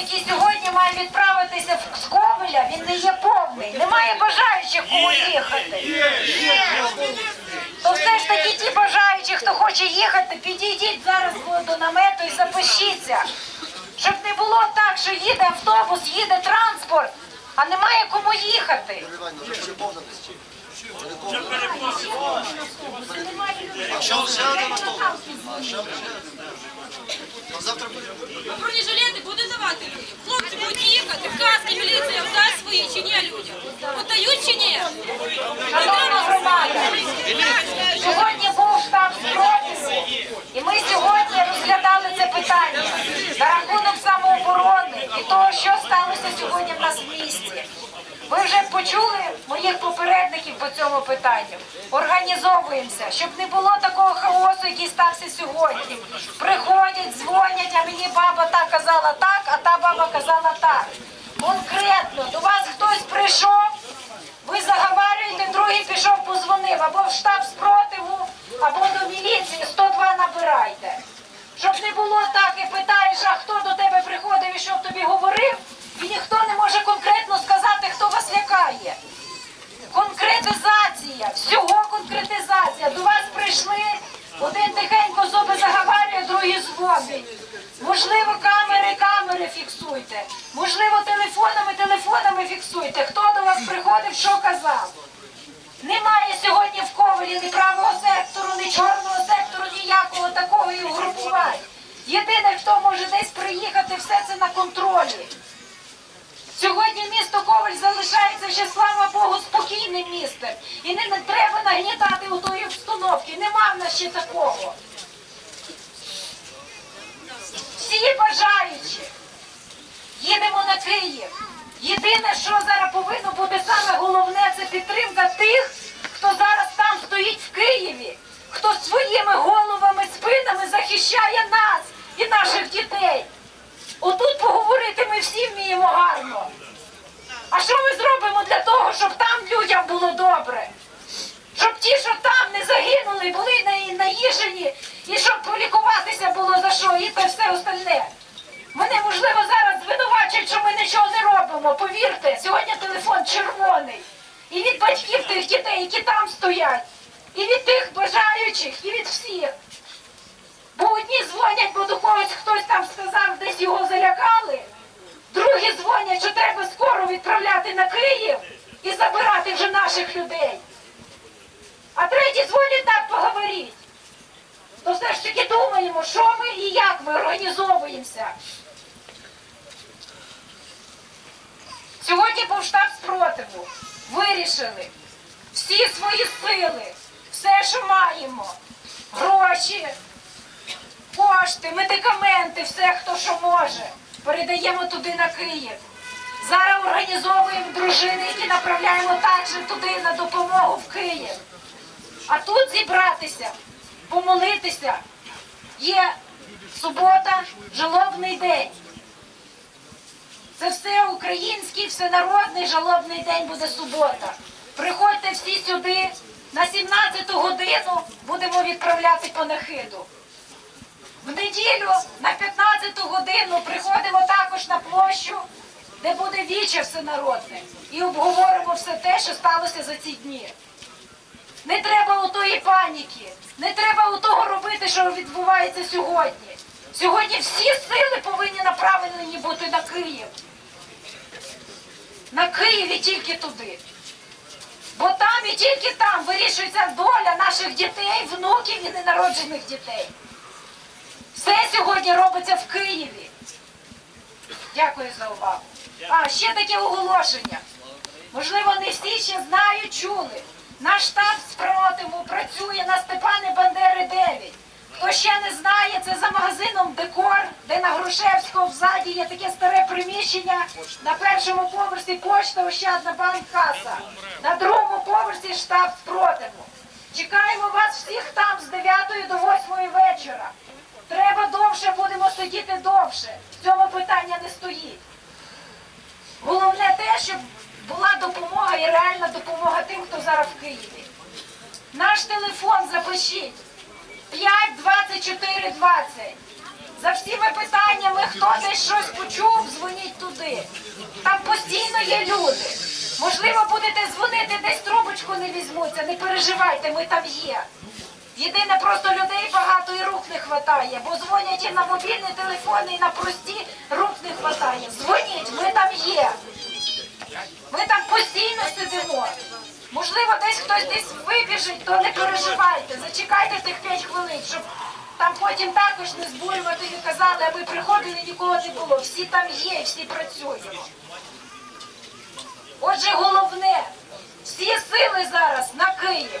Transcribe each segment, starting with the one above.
який сьогодні має відправитися в- з Ковеля, він не є повний. Немає бажаючих кому їхати. То все ж таки ті бажаючі, хто хоче їхати, підійдіть зараз до намету і запишіться. Щоб не було так, що їде автобус, їде транспорт, а немає кому їхати. Бронежилети буде давати людям. Хлопці будуть їхати, каски, міліція вдасть свої чи ні людям. Подають чи ні? Шановна громада, сьогодні був штаб спротиву, і ми сьогодні розглядали це питання за рахунок самооборони і того, що сталося сьогодні в нас в місті. Ви вже почули моїх попередників по цьому питанню. Організовуємося, щоб не було такого хаосу, який стався сьогодні. Приходять, дзвонять, а мені баба та казала так, а та баба казала так. Конкретно до вас хтось прийшов, ви заговарюєте, другий пішов, позвонив або в штаб спротиву, або до міліції 102 набирайте. Щоб не було так і питаєш, а хто до тебе приходив і що тобі говорив, і ніхто не може конкретно сказати, лякає. Конкретизація, всього конкретизація. До вас прийшли, один тихенько зуби заговарює, другий дзвонить. Можливо, камери, камери фіксуйте. Можливо, телефонами, телефонами фіксуйте. Хто до вас приходив, що казав. Немає сьогодні в ковалі ні правого сектору, ні чорного сектору, ніякого такого і угрупувань. Єдине, хто може десь приїхати, все це на контролі. Сьогодні місто Коваль залишається ще, слава Богу, спокійним містом. І не, треба нагнітати у тої обстановки. Нема в нас ще такого. Всі бажаючі. Їдемо на Київ. Єдине, що зараз повинно бути саме головне, це підтримка тих, хто зараз там стоїть в Києві, хто своїми головами, спинами захищає нас і наших дітей. Отут поговорити ми всі вміємо гарно. А що ми зробимо для того, щоб там людям було добре? Щоб ті, що там не загинули, були на- наїжені, і щоб полікуватися було за що, і те все остальне. Мене, можливо, зараз звинувачують, що ми нічого не робимо. Повірте, сьогодні телефон червоний. І від батьків тих дітей, які там стоять, і від тих бажаючих, і від всіх. Бо одні дзвонять, бо до хтось там сказав, десь його залякали. Другі дзвонять, що треба скоро відправляти на Київ і забирати вже наших людей. А треті дзвонять так поговоріть. То все ж таки думаємо, що ми і як ми організовуємося. Сьогодні був штаб спротиву. Вирішили всі свої сили, все, що маємо, гроші, кошти, медикаменти, все, хто що може, передаємо туди на Київ. Зараз організовуємо дружини, які направляємо також туди на допомогу в Київ. А тут зібратися, помолитися. Є субота, жалобний день. Це все український, всенародний жалобний день буде субота. Приходьте всі сюди. На 17 годину будемо відправляти панахиду. В неділю на 15 годину приходимо також на площу, де буде віче всенародне. І обговоримо все те, що сталося за ці дні. Не треба у тої паніки, не треба у того робити, що відбувається сьогодні. Сьогодні всі сили повинні направлені бути на Київ. На Києві тільки туди. Бо там і тільки там вирішується доля наших дітей, внуків і ненароджених дітей. Все сьогодні робиться в Києві. Дякую за увагу. А ще таке оголошення. Можливо, не всі ще знають, чули. Наш штаб спротиву працює на Степани Бандери 9. Хто ще не знає, це за магазином Декор, де на Грушевського взаді є таке старе приміщення. На першому поверсі почта Ощадна банк каса. На другому поверсі штаб спротиву. Чекаємо вас всіх там з 9 до 8 вечора. Треба довше, будемо сидіти довше. В цьому питання не стоїть. Головне те, щоб була допомога і реальна допомога тим, хто зараз в Києві. Наш телефон запишіть 5 24 20. за всіми питаннями, хто десь щось почув, дзвоніть туди. Там постійно є люди. Можливо, будете дзвонити, десь трубочку не візьмуться, не переживайте, ми там є. Єдине, просто людей багато і рук не вистачає, бо дзвонять і на мобільні телефони, і на прості рук не вистачає. Дзвоніть, ми там є. Ми там постійно сидимо. Можливо, десь хтось десь вибіжить, то не переживайте. Зачекайте тих 5 хвилин, щоб там потім також не збурювати і казали, а ми приходили, нікого не було. Всі там є, всі працюють. Отже, головне, всі сили зараз на Київ.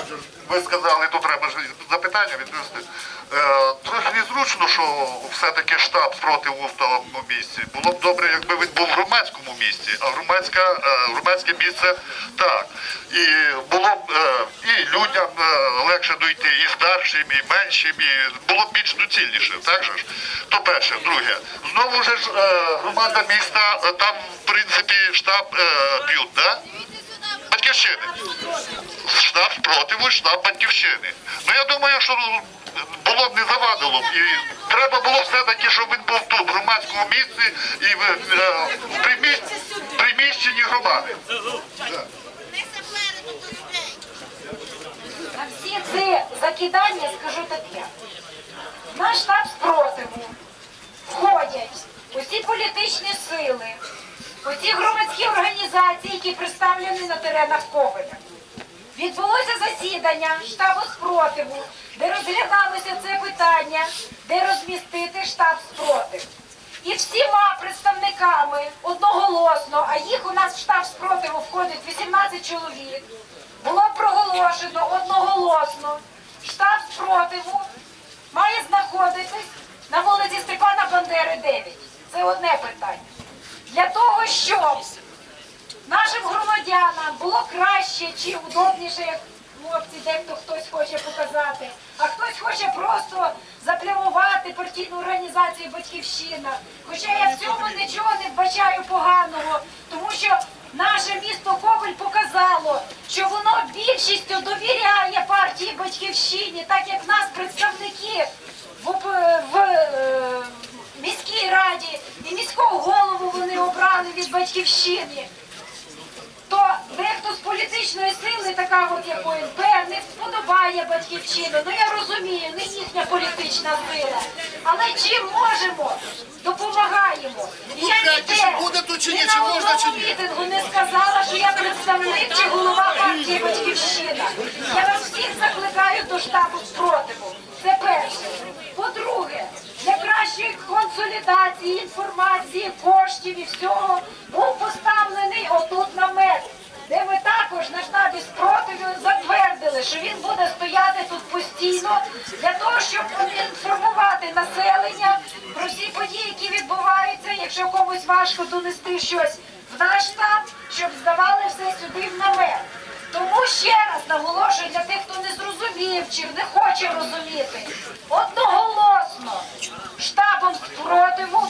Ви сказали, то треба ж запитання відповісти. Е, трохи незручно, що все-таки штаб спротиву в тому місці. Було б добре, якби він був в громадському місці, а громадська, е, громадське місце так. І було б е, і людям легше дойти, і старшим, і меншим, і було б більш доцільніше, так же ж? То перше, друге. Знову ж громада міста, там, в принципі, штаб е, б'ють? Да? Батьківщини. Штаб спротиву, штаб батьківщини. Ну я думаю, що було б не завадило. б. І треба було все-таки, щоб він був тут, в громадському місці і в, е, приміщенні громади. На всі ці закидання скажу таке. Наш штаб спротиву входять усі політичні сили, усі громадські організації, які представлені на теренах Ковеля. Відбулося засідання штабу спротиву, де розглядалося це питання, де розмістити штаб спротив. І всіма представниками одноголосно, а їх у нас в штаб спротиву входить 18 чоловік, було проголошено одноголосно, штаб спротиву має знаходитись на вулиці Степана Бандери 9. Це одне питання. Для того, щоб нашим громадянам було краще чи удобніше, як хлопці, дехто хтось хоче показати, а хтось хоче просто заплямувати партійну організацію Батьківщина. Хоча я в цьому нічого не вбачаю поганого, тому що наше місто Коваль показало, що воно більшістю довіряє партії Батьківщині, так як нас представники в, в е, міській раді і міського голову вони обрали від батьківщини то дехто з політичної сили, така от як ОНП, не сподобає батьківщину. Ну я розумію, не їхня політична сила. Але чим можемо, допомагаємо. І я ніде, ні, на одному мітингу не сказала, що я представник чи голова партії Батьківщина. Я вас всіх закликаю до штабу спротиву. Це перше. По-друге, для кращої консолідації інформації, коштів і всього був поставлений отут намет, де ми також на штабі спротиву затвердили, що він буде стояти тут постійно для того, щоб інформувати населення про всі події, які відбуваються, якщо комусь важко донести щось в наш штаб, щоб здавали все сюди в намет. Тому ще раз наголошую для тих, хто не зрозумів чи не хоче розуміти. Одноголосно штабом спротиву